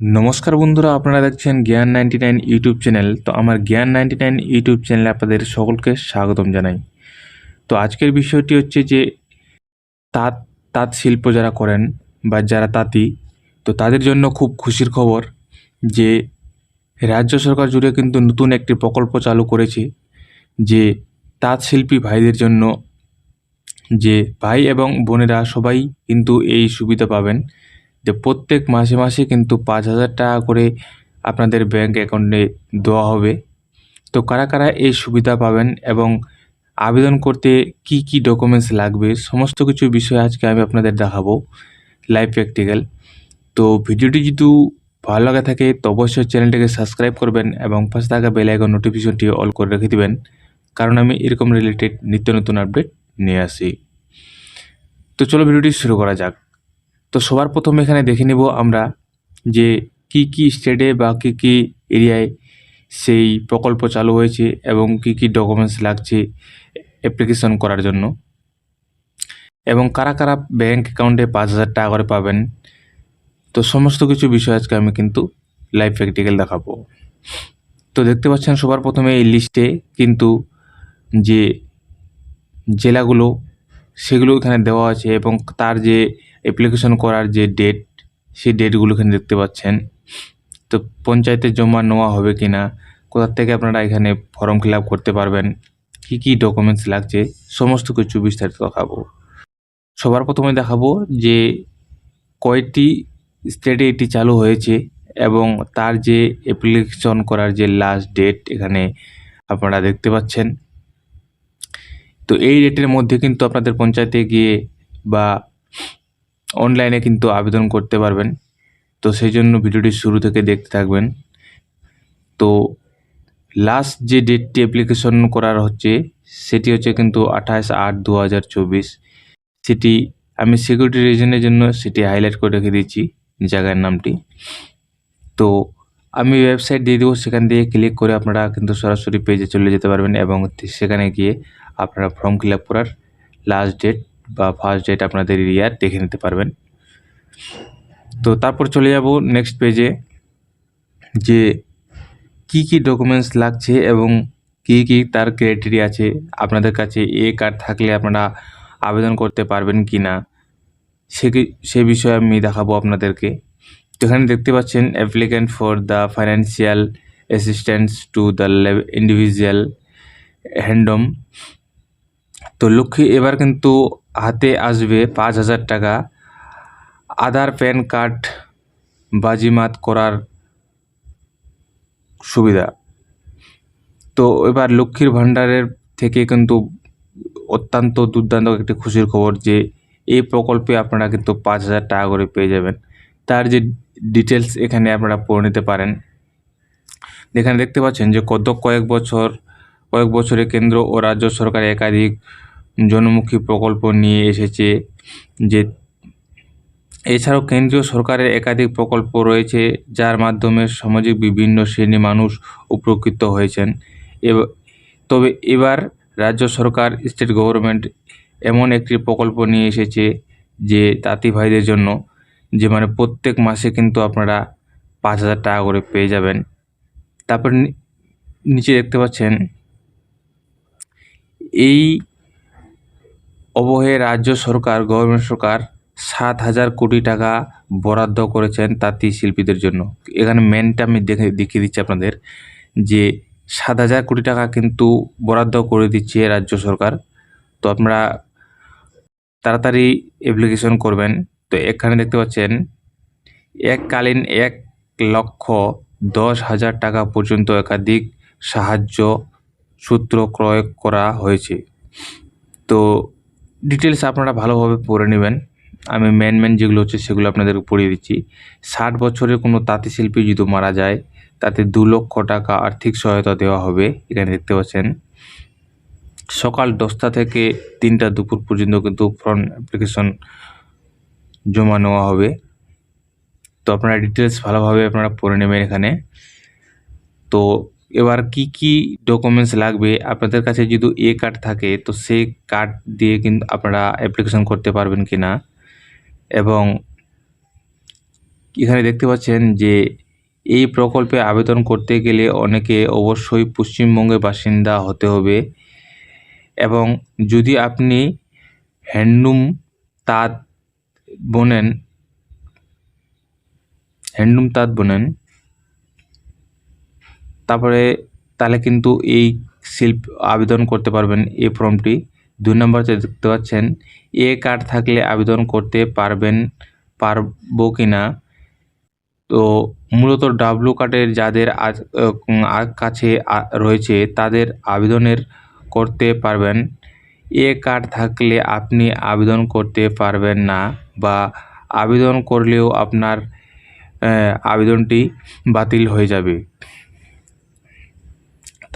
নমস্কার বন্ধুরা, আপনারা দেখছেন জ্ঞান নাইনটি নাইন ইউটিউব চ্যানেল। তো আমার জ্ঞান নাইনটি নাইন ইউটিউব চ্যানেলে আপনাদের সকলকে স্বাগতম জানাই। তো আজকের বিষয়টি হচ্ছে যে, তাঁত তাঁত শিল্প যারা করেন বা যারা তাঁতি, তো তাদের জন্য খুব খুশির খবর যে, রাজ্য সরকার জুড়ে কিন্তু নতুন একটি প্রকল্প চালু করেছে যে, তাঁত শিল্পী ভাইদের জন্য যে ভাই এবং বোনেরা সবাই কিন্তু এই সুবিধা পাবেন। যে প্রত্যেক মাসে মাসে কিন্তু পাঁচ হাজার টাকা করে আপনাদের ব্যাংক অ্যাকাউন্টে দেওয়া হবে। তো কারা কারা এই সুবিধা পাবেন এবং আবেদন করতে কি কি ডকুমেন্টস লাগবে, সমস্ত কিছু বিষয় আজকে আমি আপনাদের দেখাবো লাইভ প্র্যাকটিক্যাল তো ভিডিওটি যদি ভালো লাগা থাকে, তো অবশ্যই চ্যানেলটিকে সাবস্ক্রাইব করবেন এবং পাশে থাকা বেল আইকন নোটিফিকেশনটি অল করে রেখে দেবেন, কারণ আমি এরকম রিলেটেড নিত্য নতুন আপডেট নিয়ে আসি। তো চলো ভিডিওটি শুরু করা যাক। তো সবার প্রথম এখানে দেখে নেব আমরা যে কি কি স্টেটে বা কি কি এরিয়ায় সেই প্রকল্প চালু হয়েছে এবং কি কি ডকুমেন্টস লাগছে অ্যাপ্লিকেশন করার জন্য। এবং কারা কারা ব্যাঙ্ক অ্যাকাউন্টে পাঁচ হাজার টাকা করে পাবেন, তো সমস্ত কিছু বিষয় আজকে আমি কিন্তু লাইভ প্র্যাকটিক্যাল দেখাবো। তো দেখতে পাচ্ছেন সবার প্রথমে এই লিস্টে কিন্তু যে জেলাগুলো, সেগুলো এখানে দেওয়া আছে এবং তার যে অ্যাপ্লিকেশন করার যে ডেট সেই ডেটগুলো এখানে দেখতে পাচ্ছেন। তো পঞ্চায়েতে জমা নেওয়া হবে কি না কোথার থেকে আপনারা এখানে ফর্ম ফিল করতে পারবেন, কি কি ডকুমেন্টস লাগছে, সমস্ত কিছু বিস্তারিত দেখাবো। সবার প্রথমে দেখাবো যে কয়টি স্টেটে এটি চালু হয়েছে এবং তার যে অ্যাপ্লিকেশন করার যে লাস্ট ডেট এখানে আপনারা দেখতে পাচ্ছেন। তো এই ডেটের মধ্যে কিন্তু আপনাদের পঞ্চায়েতে গিয়ে বা অনলাইনে কিন্তু আবেদন করতে পারবেন। তো সেই জন্য ভিডিওটি শুরু থেকে দেখতে থাকবেন। তো লাস্ট যে ডেটটি অ্যাপ্লিকেশন করার হচ্ছে, সেটি হচ্ছে কিন্তু আঠাশ আট দু হাজার চব্বিশ। সেটি আমি সিকিউরিটি রিজনের জন্য সেটি হাইলাইট করে রেখে দিয়েছি, জায়গার নামটি। তো আমি ওয়েবসাইট দিয়ে দেবো, সেখান দিয়ে ক্লিক করে আপনারা কিন্তু সরাসরি পেজে চলে যেতে পারবেন এবং সেখানে গিয়ে আপনারা ফর্ম ফিল আপ করার লাস্ট ডেট বা ফার্স্ট ডেট আপনাদের এরিয়ার দেখে নিতে পারবেন। তো তারপর চলে যাব নেক্সট পেজে যে কি কি ডকুমেন্টস লাগছে এবং কি কি তার ক্রাইটেরিয়া আছে, আপনাদের কাছে এ কার্ড থাকলে আপনারা আবেদন করতে পারবেন কি না, সে সে বিষয়ে আমি দেখাবো আপনাদেরকে। তো এখানে দেখতে পাচ্ছেন applicant for the financial assistance to the individual হ্যান্ডম তো লক্ষ্মী, এবার কিন্তু হাতে আসবে পাঁচ হাজার টাকা। আধার, প্যান কার্ড বাজিমাত করার সুবিধা। তো এবার লক্ষ্মীর ভাণ্ডারের থেকে কিন্তু অত্যন্ত দুর্দান্ত একটি খুশির খবর যে, এই প্রকল্পে আপনারা কিন্তু পাঁচ হাজার টাকা করে পেয়ে যাবেন। তার যে ডিটেলস এখানে আপনারা পড়ে নিতে পারেন। এখানে দেখতে পাচ্ছেন যে গত কয়েক বছর, কয়েক বছরে কেন্দ্র ও রাজ্য সরকার একাধিক জনমুখী প্রকল্প নিয়ে এসেছে, যে এছাড়াও কেন্দ্রীয় সরকারের একাধিক প্রকল্প রয়েছে, যার মাধ্যমে সামাজিক বিভিন্ন শ্রেণি মানুষ উপকৃত হয়েছেন। তবে এবার রাজ্য সরকার, স্টেট গভর্নমেন্ট এমন একটি প্রকল্প নিয়ে এসেছে, যে তাঁতি ভাইদের জন্য, যে মানে প্রত্যেক মাসে কিন্তু আপনারা পাঁচ হাজার টাকা করে পেয়ে যাবেন। তারপর নিচে দেখতে পাচ্ছেন, এই অবহে রাজ্য সরকার, গভর্নমেন্ট সরকার সাত হাজার কোটি টাকা বরাদ্দ করেছেন তাঁতি শিল্পীদের জন্য। এখানে মেনটা আমি দেখে, দেখিয়ে দিচ্ছি আপনাদের যে সাত হাজার কোটি টাকা কিন্তু বরাদ্দ করে দিচ্ছে রাজ্য সরকার। তো আপনারা তাড়াতাড়ি অ্যাপ্লিকেশন করবেন। তো এখানে দেখতে পাচ্ছেন, এককালীন এক লক্ষ দশ হাজার টাকা পর্যন্ত একাধিক সাহায্য সূত্র ক্রয় করা হয়েছে। তো ডিটেলস আপনারা ভালোভাবে পড়ে নেবেন। আমি মেন মেন যেগুলো হচ্ছে সেগুলো আপনাদের পড়িয়ে দিচ্ছি। ষাট বছরের কোনো তাঁতি শিল্পী যদি মারা যায়, তাতে দু লক্ষ টাকা আর্থিক সহায়তা দেওয়া হবে, এখানে দেখতে পাচ্ছেন। সকাল দশটা থেকে তিনটা দুপুর পর্যন্ত কিন্তু ফর্ম অ্যাপ্লিকেশন জমা নেওয়া হবে। তো আপনারা ডিটেলস ভালোভাবে আপনারা পড়ে নেবেন এখানে। তো এবার কি কি ডকুমেন্টস লাগবে? আপনাদের কাছে যদি এ কার্ড থাকে, তো সেই কার্ড দিয়ে কিন্তু আপনারা অ্যাপ্লিকেশন করতে পারবেন কি না? এবং এখানে দেখতে পাচ্ছেন যে, এই প্রকল্পে আবেদন করতে গেলে অনেকে অবশ্যই পশ্চিমবঙ্গের বাসিন্দা হতে হবে। এবং যদি আপনি হ্যান্ডলুম তাঁত বোনেন হ্যান্ডলুম তাঁত বোনেন তারপরে তাহলে কিন্তু এই শিল্প আবেদন করতে পারবেন এই ফর্মটি। দুই নম্বরতে দেখতে পাচ্ছেন, এ কার্ড থাকলে আবেদন করতে পারবেন, পারব কি না তো মূলত ডাব্লু কার্ডের যাদের কাছে রয়েছে তাদের আবেদনের করতে পারবেন। এ কার্ড থাকলে আপনি আবেদন করতে পারবেন না বা আবেদন করলেও আপনার আবেদনটি বাতিল হয়ে যাবে।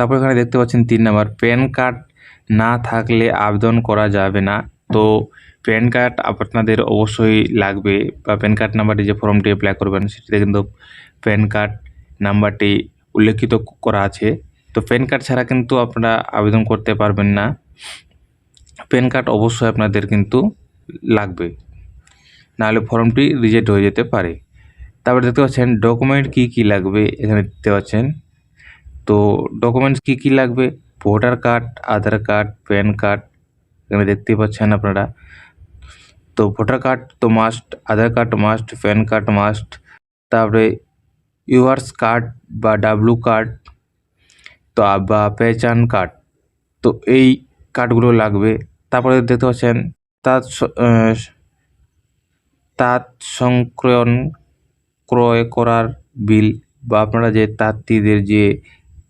তারপর এখানে দেখতে পাচ্ছেন তিন নাম্বার, প্যান কার্ড না থাকলে আবেদন করা যাবে না। তো প্যান কার্ড আপনাদের অবশ্যই লাগবে বা প্যান কার্ড নাম্বারটি যে ফর্মটি অ্যাপ্লাই করবেন সেটিতে কিন্তু প্যান কার্ড নাম্বারটি উল্লেখিত করা আছে। তো প্যান কার্ড ছাড়া কিন্তু আপনারা আবেদন করতে পারবেন না। প্যান কার্ড অবশ্যই আপনাদের কিন্তু লাগবে। নাহলে ফর্মটি রিজেক্ট হয়ে যেতে পারে। তারপরে দেখতে পাচ্ছেন, ডকুমেন্ট কী কী লাগবে? এখানে দেখতে পাচ্ছেন তো ডকুমেন্টস কী কী লাগবে? Voter card Aadhaar card PAN card এখানে দেখতেই পাচ্ছেন আপনারা। তো ভোটার কার্ড তো must Aadhaar card must PAN card must তারপরে ইউআরস কার্ড বা ডাব্লু কার্ড তো বা পেহচান কার্ড তো এই কার্ডগুলো লাগবে। তারপরে দেখতে পাচ্ছেন স- তাঁত সংক্রয়ণ, ক্রয় করার বিল বা আপনারা যে তাঁতিদের যে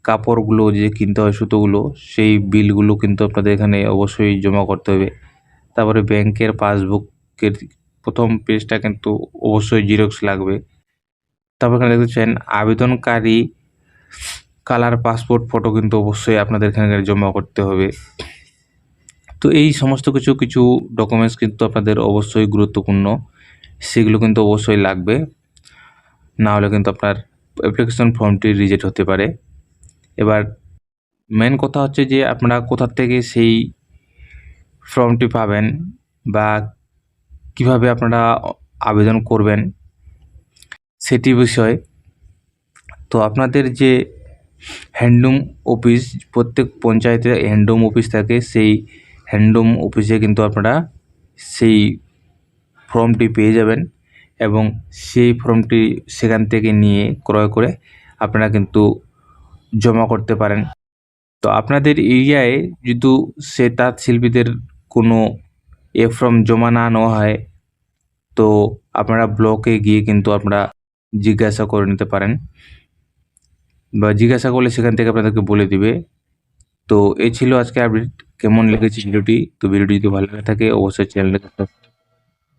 কাপড়গুলো যে কিনতে হয়, সুতোগুলো, সেই বিলগুলো কিন্তু আপনাদের এখানে অবশ্যই জমা করতে হবে। তারপরে ব্যাংকের পাসবুকের প্রথম পেজটা কিন্তু অবশ্যই জিরক্স লাগবে। তারপর এখানে দেখছেন আবেদনকারী কালার পাসপোর্ট ফটো কিন্তু অবশ্যই আপনাদের এখানে জমা করতে হবে। তো এই সমস্ত কিছু কিছু ডকুমেন্টস কিন্তু আপনাদের অবশ্যই গুরুত্বপূর্ণ, সেগুলো কিন্তু অবশ্যই লাগবে। না হলে কিন্তু আপনার অ্যাপ্লিকেশন ফর্মটি রিজেক্ট হতে পারে। এবার মেন কথা হচ্ছে যে আপনারা কোথা থেকে সেই ফর্মটি পাবেন বা কীভাবে আপনারা আবেদন করবেন সেটি বিষয়। তো আপনাদের যে হ্যান্ডলুম অফিস প্রত্যেক পঞ্চায়েতে হ্যান্ডলুম অফিস থাকে, সেই হ্যান্ডলুম অফিসে কিন্তু আপনারা সেই ফর্মটি পেয়ে যাবেন এবং সেই ফর্মটি সেখান থেকে নিয়ে ক্রয় করে আপনারা কিন্তু জমা করতে পারেন। তো আপনাদের এরিয়ায় যদি সে তাঁত শিল্পীদের কোনো এ ফর্ম জমা না নেওয়া হয়, তো আপনারা ব্লকে গিয়ে কিন্তু আপনারা জিজ্ঞাসা করে নিতে পারেন বা জিজ্ঞাসা করলে সেখান থেকে আপনাদেরকে বলে দিবে। তো এ ছিল আজকে আপডেট। কেমন লেগেছে ভিডিওটি? তো ভিডিওটি যদি ভালো লেগে থাকে, অবশ্যই সাবস্ক্রাইব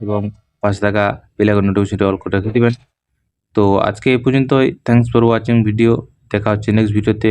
এবং পাশে থাকা বেলাইকন নোটিফিকেশনটি অল করে রেখে দেবেন। তো আজকে এই পর্যন্তই। থ্যাংকস ফর ওয়াচিং ভিডিও দেখা হচ্ছে নেক্সট ভিডিওতে